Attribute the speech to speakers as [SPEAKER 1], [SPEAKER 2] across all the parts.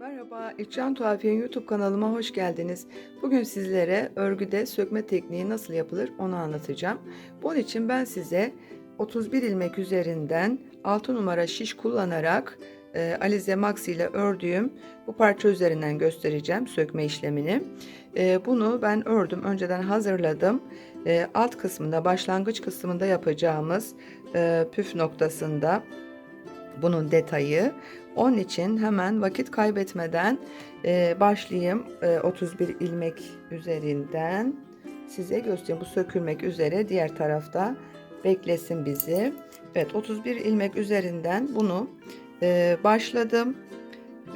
[SPEAKER 1] Merhaba, İlkcan Tuhafiye'nin YouTube kanalıma hoş geldiniz. Bugün sizlere örgüde sökme tekniği nasıl yapılır onu anlatacağım. Bunun için ben size 31 ilmek üzerinden 6 numara şiş kullanarak e, Alize Max ile ördüğüm bu parça üzerinden göstereceğim sökme işlemini. E, bunu ben ördüm, önceden hazırladım. E, alt kısmında, başlangıç kısmında yapacağımız e, püf noktasında bunun detayı. Onun için hemen vakit kaybetmeden e, başlayayım. E, 31 ilmek üzerinden size göstereyim. Bu sökülmek üzere diğer tarafta beklesin bizi. Evet 31 ilmek üzerinden bunu e, başladım.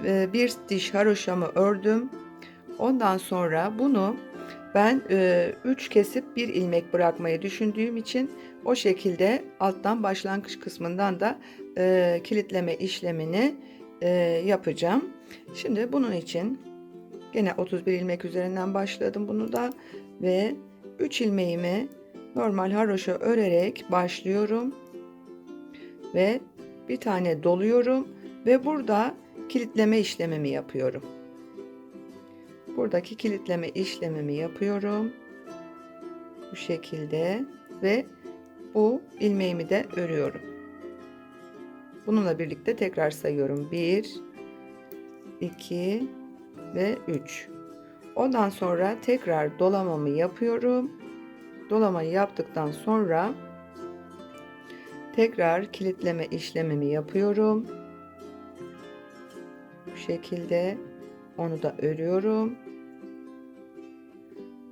[SPEAKER 1] E, bir diş haroşamı ördüm. Ondan sonra bunu ben 3 kesip bir ilmek bırakmayı düşündüğüm için o şekilde alttan başlangıç kısmından da e, kilitleme işlemini e, yapacağım. Şimdi bunun için gene 31 ilmek üzerinden başladım bunu da ve 3 ilmeğimi normal haroşa örerek başlıyorum ve bir tane doluyorum ve burada kilitleme işlemimi yapıyorum. Buradaki kilitleme işlemimi yapıyorum. Bu şekilde ve bu ilmeğimi de örüyorum. Bununla birlikte tekrar sayıyorum. 1 2 ve 3. Ondan sonra tekrar dolamamı yapıyorum. Dolamayı yaptıktan sonra tekrar kilitleme işlemimi yapıyorum. Bu şekilde onu da örüyorum.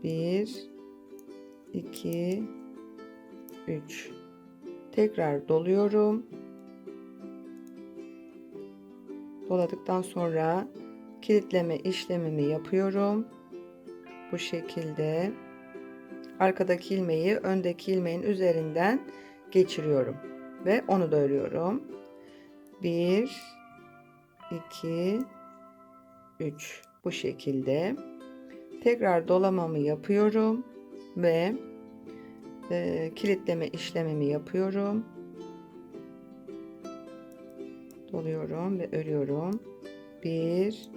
[SPEAKER 1] 1 2 3 tekrar doluyorum. Doladıktan sonra kilitleme işlemimi yapıyorum. Bu şekilde arkadaki ilmeği öndeki ilmeğin üzerinden geçiriyorum ve onu da örüyorum. 1 2 3 bu şekilde tekrar dolamamı yapıyorum ve e, kilitleme işlemimi yapıyorum. Doluyorum ve örüyorum. 1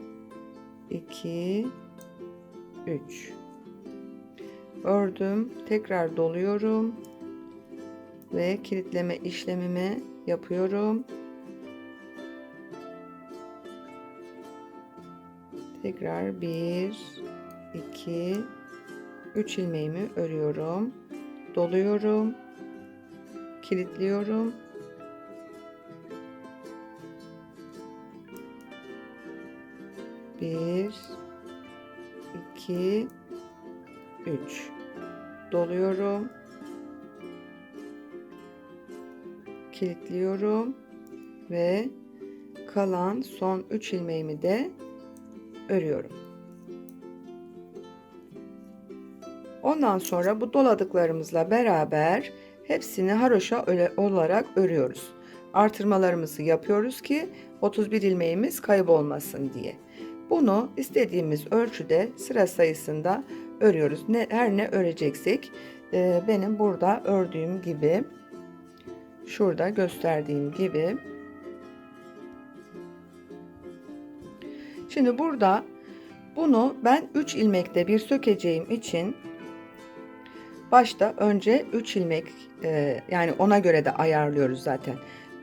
[SPEAKER 1] 2 3 ördüm tekrar doluyorum ve kilitleme işlemimi yapıyorum tekrar 1 2 3 ilmeğimi örüyorum. Doluyorum. Kilitliyorum. Bir iki üç. Doluyorum. Kilitliyorum ve kalan son 3 ilmeğimi de örüyorum. Ondan sonra bu doladıklarımızla beraber hepsini haroşa olarak örüyoruz. Artırmalarımızı yapıyoruz ki 31 ilmeğimiz kaybolmasın diye. Bunu istediğimiz ölçüde sıra sayısında örüyoruz. Ne, her ne öreceksek e, benim burada ördüğüm gibi şurada gösterdiğim gibi Şimdi burada bunu ben 3 ilmekte bir sökeceğim için başta önce 3 ilmek e, yani ona göre de ayarlıyoruz zaten.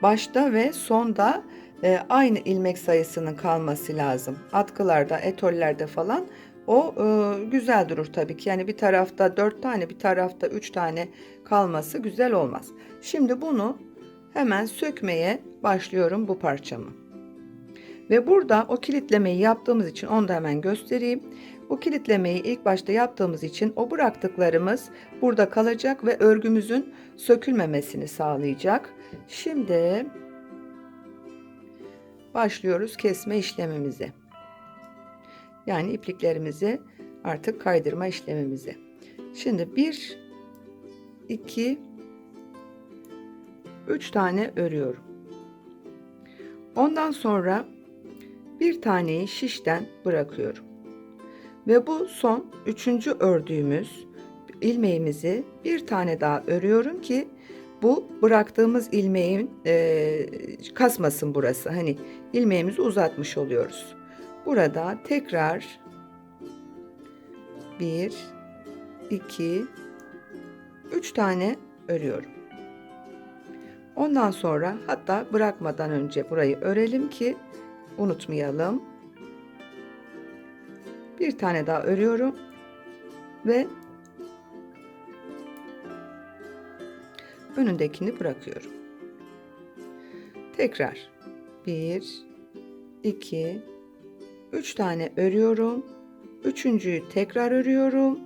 [SPEAKER 1] Başta ve sonda e, aynı ilmek sayısının kalması lazım. Atkılarda, etollerde falan o e, güzel durur tabii ki. Yani bir tarafta 4 tane, bir tarafta 3 tane kalması güzel olmaz. Şimdi bunu hemen sökmeye başlıyorum bu parçamı. Ve burada o kilitlemeyi yaptığımız için onu da hemen göstereyim. Bu kilitlemeyi ilk başta yaptığımız için o bıraktıklarımız burada kalacak ve örgümüzün sökülmemesini sağlayacak. Şimdi başlıyoruz kesme işlemimize. Yani ipliklerimizi artık kaydırma işlemimizi. Şimdi 1 2 3 tane örüyorum. Ondan sonra bir taneyi şişten bırakıyorum. Ve bu son üçüncü ördüğümüz ilmeğimizi bir tane daha örüyorum ki bu bıraktığımız ilmeğin e, kasmasın burası. Hani ilmeğimizi uzatmış oluyoruz. burada tekrar 1 2 3 tane örüyorum. Ondan sonra hatta bırakmadan önce burayı örelim ki unutmayalım. Bir tane daha örüyorum ve önündekini bırakıyorum. Tekrar 1 2 3 tane örüyorum. Üçüncüyü tekrar örüyorum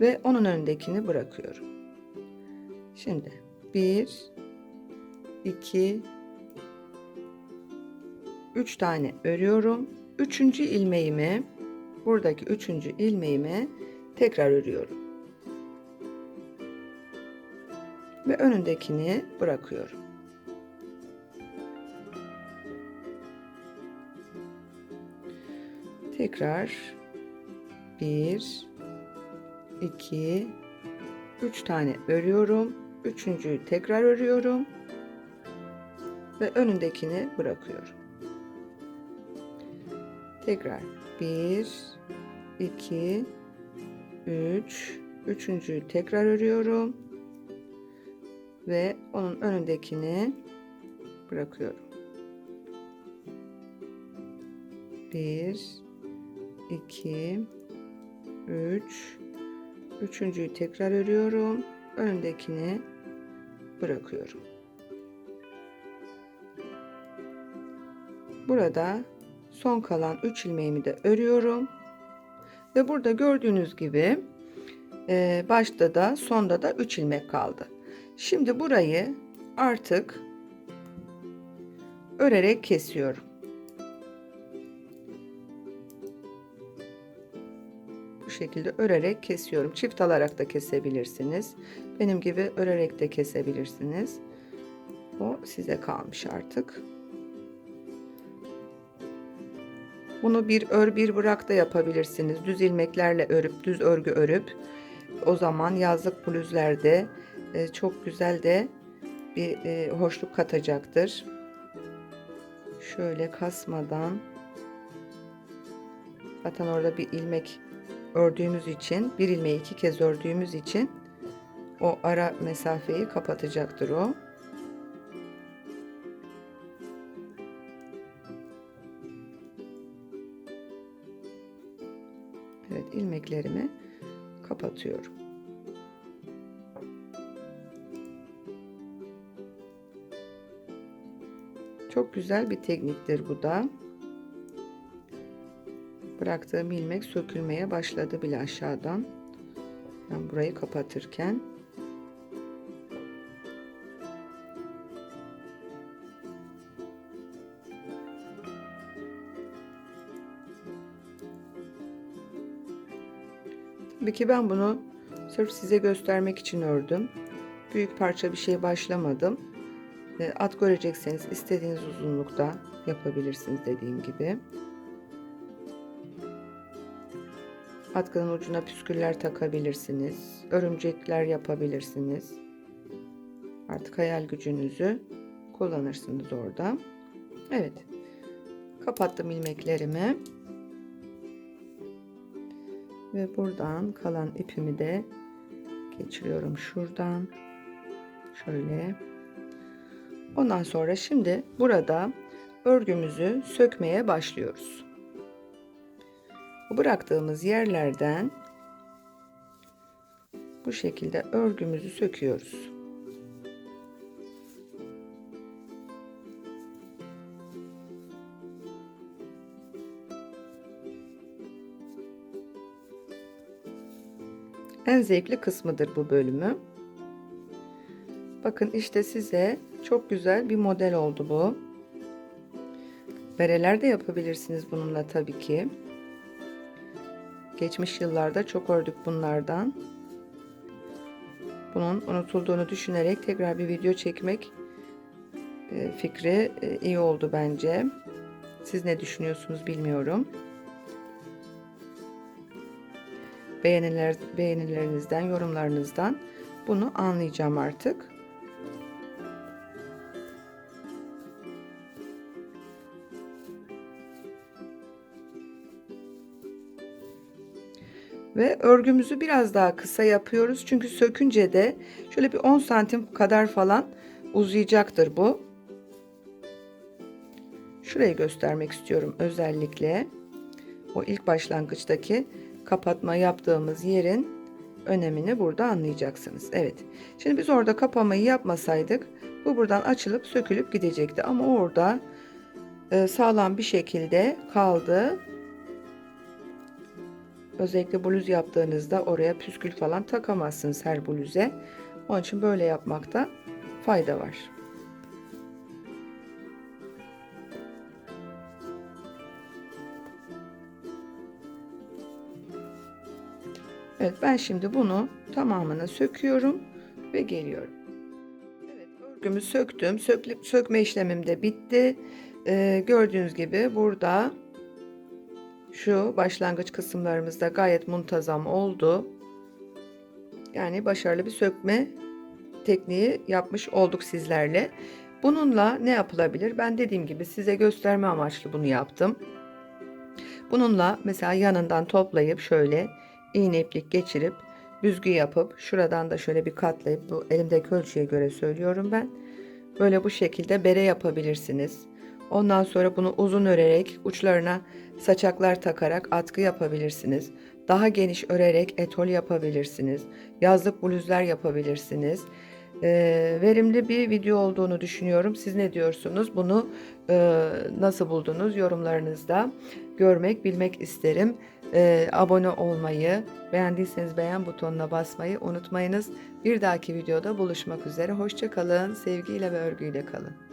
[SPEAKER 1] ve onun önündekini bırakıyorum. Şimdi 1 2 3 tane örüyorum. Üçüncü ilmeğimi buradaki üçüncü ilmeğimi tekrar örüyorum. Ve önündekini bırakıyorum. Tekrar 1 2 3 tane örüyorum. Üçüncüyü tekrar örüyorum ve önündekini bırakıyorum. Tekrar. 1 2 3 üçüncüyü tekrar örüyorum. Ve onun önündekini bırakıyorum. 1 2 3 üçüncüyü tekrar örüyorum. Önündekini bırakıyorum. Burada son kalan 3 ilmeğimi de örüyorum ve burada gördüğünüz gibi e, başta da sonda da 3 ilmek kaldı şimdi burayı artık örerek kesiyorum bu şekilde örerek kesiyorum. Çift alarak da kesebilirsiniz. Benim gibi örerek de kesebilirsiniz. O size kalmış artık. Bunu bir ör bir bırak da yapabilirsiniz. Düz ilmeklerle örüp düz örgü örüp o zaman yazlık bluzlerde e, çok güzel de bir e, hoşluk katacaktır. Şöyle kasmadan zaten orada bir ilmek ördüğümüz için bir ilmeği iki kez ördüğümüz için o ara mesafeyi kapatacaktır o. ilmeklerimi kapatıyorum. Çok güzel bir tekniktir bu da. Bıraktığım ilmek sökülmeye başladı bile aşağıdan. Ben burayı kapatırken. Tabii ki ben bunu sırf size göstermek için ördüm. Büyük parça bir şey başlamadım. At görecekseniz istediğiniz uzunlukta yapabilirsiniz dediğim gibi. Atkının ucuna püsküller takabilirsiniz. Örümcekler yapabilirsiniz. Artık hayal gücünüzü kullanırsınız orada. Evet. Kapattım ilmeklerimi. Ve buradan kalan ipimi de geçiriyorum şuradan. Şöyle. Ondan sonra şimdi burada örgümüzü sökmeye başlıyoruz bıraktığımız yerlerden bu şekilde örgümüzü söküyoruz. En zevkli kısmıdır bu bölümü. Bakın işte size çok güzel bir model oldu bu. Bereler de yapabilirsiniz bununla tabii ki. Geçmiş yıllarda çok ördük bunlardan. Bunun unutulduğunu düşünerek tekrar bir video çekmek e, fikri e, iyi oldu bence. Siz ne düşünüyorsunuz bilmiyorum. Beğeniler, beğenilerinizden, yorumlarınızdan bunu anlayacağım artık. Ve örgümüzü biraz daha kısa yapıyoruz. Çünkü sökünce de şöyle bir 10 santim kadar falan uzayacaktır bu. Şurayı göstermek istiyorum özellikle. O ilk başlangıçtaki kapatma yaptığımız yerin önemini burada anlayacaksınız. Evet. Şimdi biz orada kapamayı yapmasaydık bu buradan açılıp sökülüp gidecekti. Ama orada e, sağlam bir şekilde kaldı. Özellikle bluz yaptığınızda oraya püskül falan takamazsınız her bluze. Onun için böyle yapmakta fayda var. Evet ben şimdi bunu tamamını söküyorum ve geliyorum. Evet örgümü söktüm. Sök, sökme işlemim de bitti. Ee, gördüğünüz gibi burada şu başlangıç kısımlarımızda gayet muntazam oldu. Yani başarılı bir sökme tekniği yapmış olduk sizlerle. Bununla ne yapılabilir? Ben dediğim gibi size gösterme amaçlı bunu yaptım. Bununla mesela yanından toplayıp şöyle iğne iplik geçirip büzgü yapıp şuradan da şöyle bir katlayıp bu elimdeki ölçüye göre söylüyorum ben. Böyle bu şekilde bere yapabilirsiniz. Ondan sonra bunu uzun örerek uçlarına saçaklar takarak atkı yapabilirsiniz. Daha geniş örerek etol yapabilirsiniz. Yazlık bluzlar yapabilirsiniz. Ee, verimli bir video olduğunu düşünüyorum. Siz ne diyorsunuz? Bunu e, nasıl buldunuz? Yorumlarınızda görmek, bilmek isterim. Ee, abone olmayı, beğendiyseniz beğen butonuna basmayı unutmayınız. Bir dahaki videoda buluşmak üzere. Hoşçakalın, sevgiyle ve örgüyle kalın.